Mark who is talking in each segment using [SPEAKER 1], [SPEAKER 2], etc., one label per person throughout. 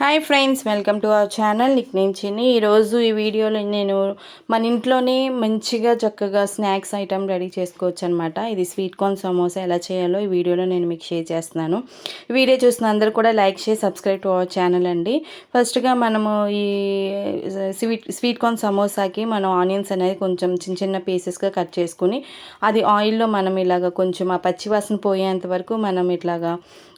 [SPEAKER 1] Hi friends welcome to our channel Nick నేను ఈరోజు ఈ వీడియోలో నేను మన ఇంట్లోనే మంచిగా చక్కగా స్నాక్స్ ఐటమ్ రెడీ చేసుకోవచ్చు అనమాట ఇది స్వీట్ కార్న్ సమోసా ఎలా చేయాలో ఈ వీడియోలో నేను మీకు షేర్ చేస్తున్నాను. వీడియో చూసిన అందరూ కూడా లైక్ చేసి సబ్స్క్రైబ్ టు అవర్ ఛానల్ అండి. ఫస్ట్గా మనము ఈ స్వీట్ స్వీట్ కార్న్ సమోసాకి మనం ఆనియన్స్ అనేది కొంచెం చిన్న చిన్న పీసెస్గా కట్ చేసుకుని అది ఆయిల్లో మనం ఇలాగ కొంచెం ఆ పచ్చివాసన పోయేంత వరకు మనం ఇట్లాగా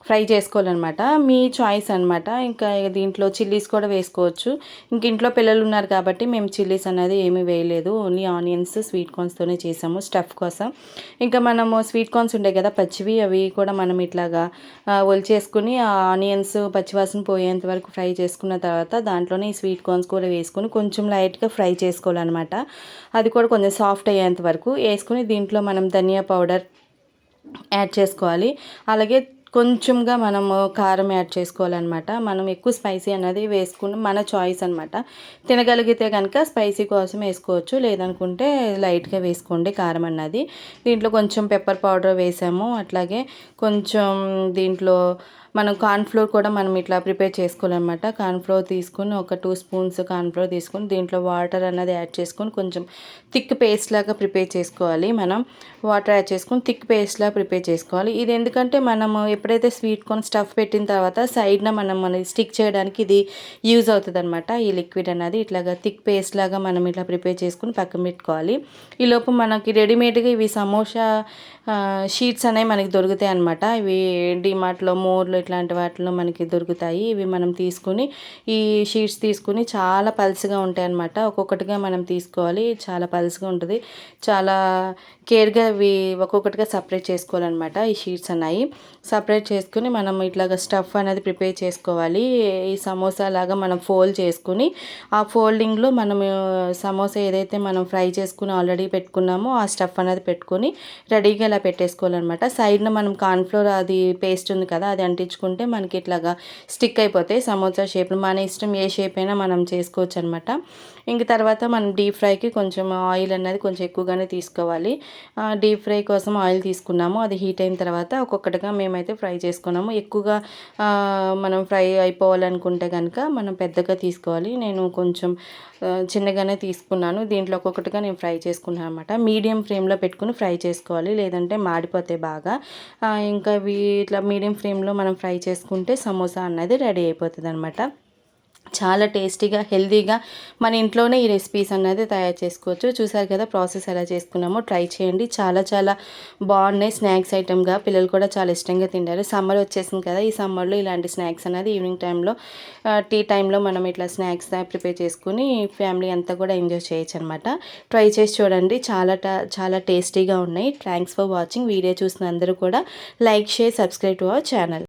[SPEAKER 1] ఫ్రై చేసుకోవాలన్నమాట. మీ చాయిస్ అనమాట ఇంకా దీంట్లో చిల్లీస్ కూడా వేసుకోవచ్చు. ఇంక ఇంట్లో పిల్లలు ఉన్నారు కాబట్టి మేము చిల్లీస్ అనేది ఏమీ వేయలేదు. ఓన్లీ ఆనియన్స్ స్వీట్ కార్న్స్తోనే చేసాము స్టఫ్ కోసం. ఇంకా మనము స్వీట్ కార్న్స్ ఉంటాయి కదా పచ్చివి అవి కూడా మనం ఇట్లాగా ఒలిచేసుకుని ఆ ఆనియన్స్ పచ్చివాసన పోయేంత వరకు ఫ్రై చేసుకున్న తర్వాత దాంట్లోనే ఈ స్వీట్ కార్న్స్ కూడా వేసుకొని కొంచెం లైట్గా ఫ్రై చేసుకోవాలన్నమాట. అది కూడా కొంచెం సాఫ్ట్ అయ్యేంత వరకు వేసుకుని దీంట్లో మనం ధనియా పౌడర్ యాడ్ చేసుకోవాలి. అలాగే కొంచెంగా మనము కారం యాడ్ చేసుకోవాలన్నమాట. మనం ఎక్కువ స్పైసీ అనేది వేసుకుని మన చాయిస్ అనమాట తినగలిగితే కనుక స్పైసీ కోసం వేసుకోవచ్చు. లేదనుకుంటే లైట్గా వేసుకోండి కారం అన్నది. దీంట్లో కొంచెం పెప్పర్ పౌడర్ వేసాము. అట్లాగే కొంచెం దీంట్లో మనం కార్న్ఫ్లోర్ కూడా మనం ఇట్లా ప్రిపేర్ చేసుకోవాలన్నమాట. కార్న్ఫ్లోర్ తీసుకుని ఒక టూ స్పూన్స్ కార్న్ఫ్లోర్ తీసుకొని దీంట్లో వాటర్ అనేది యాడ్ చేసుకొని కొంచెం థిక్ పేస్ట్ లాగా ప్రిపేర్ చేసుకోవాలి మనం. వాటర్ యాడ్ చేసుకొని థిక్ పేస్ట్ లాగా ప్రిపేర్ చేసుకోవాలి. ఇది ఎందుకంటే మనం ఎప్పుడైతే స్వీట్ కార్న్ స్టఫ్ పెట్టిన తర్వాత సైడ్న మనం మన స్టిక్ చేయడానికి ఇది యూజ్ అవుతుంది అనమాట ఈ లిక్విడ్ అనేది ఇట్లాగా థిక్ పేస్ట్ లాగా మనం ఇట్లా ప్రిపేర్ చేసుకుని పక్కన పెట్టుకోవాలి. ఈ లోపు మనకి రెడీమేడ్గా ఇవి సమోసా షీట్స్ అనేవి మనకి దొరుకుతాయి అనమాట ఇవి డిమార్ట్లో మోర్లో ఇట్లాంటి వాటిలో మనకి దొరుకుతాయి. ఇవి మనం తీసుకుని ఈ షీట్స్ తీసుకుని చాలా పల్స్గా ఉంటాయి అనమాట ఒక్కొక్కటిగా మనం తీసుకోవాలి. చాలా పల్స్గా ఉంటుంది. చాలా కేర్గా ఇవి ఒక్కొక్కటిగా సపరేట్ చేసుకోవాలన్నమాట ఈ షీట్స్ అన్నాయి సపరేట్ చేసుకుని మనం ఇట్లాగ స్టఫ్ అనేది ప్రిపేర్ చేసుకోవాలి. ఈ సమోసా లాగా మనం ఫోల్డ్ చేసుకుని ఆ ఫోల్డింగ్లో మనం సమోసా ఏదైతే మనం ఫ్రై చేసుకుని ఆల్రెడీ పెట్టుకున్నామో ఆ స్టఫ్ అనేది పెట్టుకొని రెడీగా ఇలా పెట్టేసుకోవాలన్నమాట. సైడ్న మనం కార్న్ఫ్లోర్ అది పేస్ట్ ఉంది కదా అది అంటి అంటించుకుంటే మనకి ఇట్లాగా స్టిక్ అయిపోతాయి సమోసా షేప్లు. మన ఇష్టం ఏ షేప్ అయినా మనం చేసుకోవచ్చు అనమాట ఇంక తర్వాత మనం డీప్ ఫ్రైకి కొంచెం ఆయిల్ అనేది కొంచెం ఎక్కువగానే తీసుకోవాలి. డీప్ ఫ్రై కోసం ఆయిల్ తీసుకున్నాము. అది హీట్ అయిన తర్వాత ఒక్కొక్కటిగా మేమైతే ఫ్రై చేసుకున్నాము. ఎక్కువగా మనం ఫ్రై అయిపోవాలనుకుంటే కనుక మనం పెద్దగా తీసుకోవాలి. నేను కొంచెం చిన్నగానే తీసుకున్నాను. దీంట్లో ఒక్కొక్కటిగా నేను ఫ్రై చేసుకున్నాను అనమాట మీడియం ఫ్లేమ్లో పెట్టుకుని ఫ్రై చేసుకోవాలి. లేదంటే మాడిపోతాయి బాగా. ఇంకా ఇట్లా మీడియం ఫ్లేమ్లో మనం ఫ్రై చేసుకుంటే సమోసా అన్నది రెడీ అయిపోతుంది అనమాట చాలా టేస్టీగా హెల్తీగా మన ఇంట్లోనే ఈ రెసిపీస్ అనేది తయారు చేసుకోవచ్చు. చూసారు కదా ప్రాసెస్ ఎలా చేసుకున్నామో? ట్రై చేయండి. చాలా చాలా బాగున్నాయి స్నాక్స్ ఐటెంగా. పిల్లలు కూడా చాలా ఇష్టంగా తింటారు. సమ్మర్ వచ్చేసింది కదా ఈ సమ్మర్లో ఇలాంటి స్నాక్స్ అనేది ఈవినింగ్ టైంలో టీ టైంలో మనం ఇట్లా స్నాక్స్ ప్రిపేర్ చేసుకుని ఫ్యామిలీ అంతా కూడా ఎంజాయ్ చేయొచ్చు అనమాట ట్రై చేసి చూడండి. చాలా చాలా టేస్టీగా ఉన్నాయి. Thanks for watching. వీడియో చూసిన అందరూ కూడా like share subscribe to our channel.